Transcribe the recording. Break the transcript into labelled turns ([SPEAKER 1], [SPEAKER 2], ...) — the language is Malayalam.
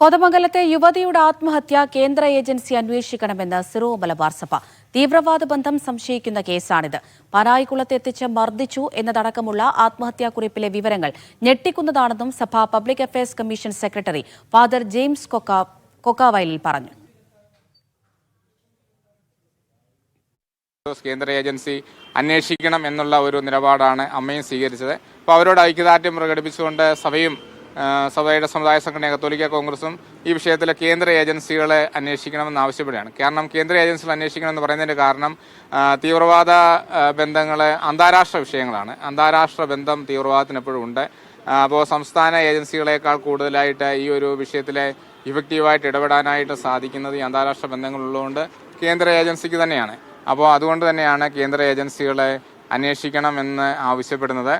[SPEAKER 1] കോതമംഗലത്തെ യുവതിയുടെ ആത്മഹത്യ കേന്ദ്ര ഏജൻസി അന്വേഷിക്കണമെന്ന് സിറോ മലബാർ സഭ. തീവ്രവാദ ബന്ധം സംശയിക്കുന്ന കേസാണിത്. പനായിക്കുളത്ത് എത്തിച്ച് മർദ്ദിച്ചു എന്നതടക്കമുള്ള ആത്മഹത്യാക്കുറിപ്പിലെ വിവരങ്ങൾ ഞെട്ടിക്കുന്നതാണെന്നും സഭ public affairs commission secretary father James കൊക്ക കൊക്കാവയലിൽ പറഞ്ഞു.
[SPEAKER 2] കേന്ദ്ര ഏജൻസി അന്വേഷിക്കണം എന്നുള്ള ഒരു നിലപാടാണ് അമ്മയും സ്വീകരിച്ചത്. അപ്പോൾ അവരോട് ഐക്യദാർഢ്യം പ്രകടിപ്പിച്ചുകൊണ്ട് സഭയും സഭയുടെ സമുദായ സംഘടന കത്തോലിക്ക കോൺഗ്രസും ഈ വിഷയത്തിലെ കേന്ദ്ര ഏജൻസികളെ അന്വേഷിക്കണമെന്ന് ആവശ്യപ്പെടുകയാണ്. കാരണം കേന്ദ്ര ഏജൻസികൾ അന്വേഷിക്കണം എന്ന് പറയുന്നതിന്റെ കാരണം തീവ്രവാദ ബന്ധങ്ങളെ അന്താരാഷ്ട്ര വിഷയങ്ങളാണ്. അന്താരാഷ്ട്ര ബന്ധം തീവ്രവാദത്തിന് എപ്പോഴും ഉണ്ട് അപ്പോൾ സംസ്ഥാന ഏജൻസികളെക്കാൾ കൂടുതലായിട്ട് ഈ ഒരു വിഷയത്തിലെ ഇഫക്റ്റീവായിട്ട് ഇടപെടാനായിട്ട് സാധിക്കുന്നത് ഈ അന്താരാഷ്ട്ര ബന്ധങ്ങളുള്ളതുകൊണ്ട് കേന്ദ്ര ഏജൻസിക്ക് തന്നെയാണ്. അപ്പോൾ അതുകൊണ്ട് തന്നെയാണ് കേന്ദ്ര ഏജൻസികളെ അന്വേഷിക്കണമെന്ന് ആവശ്യപ്പെടുന്നത്.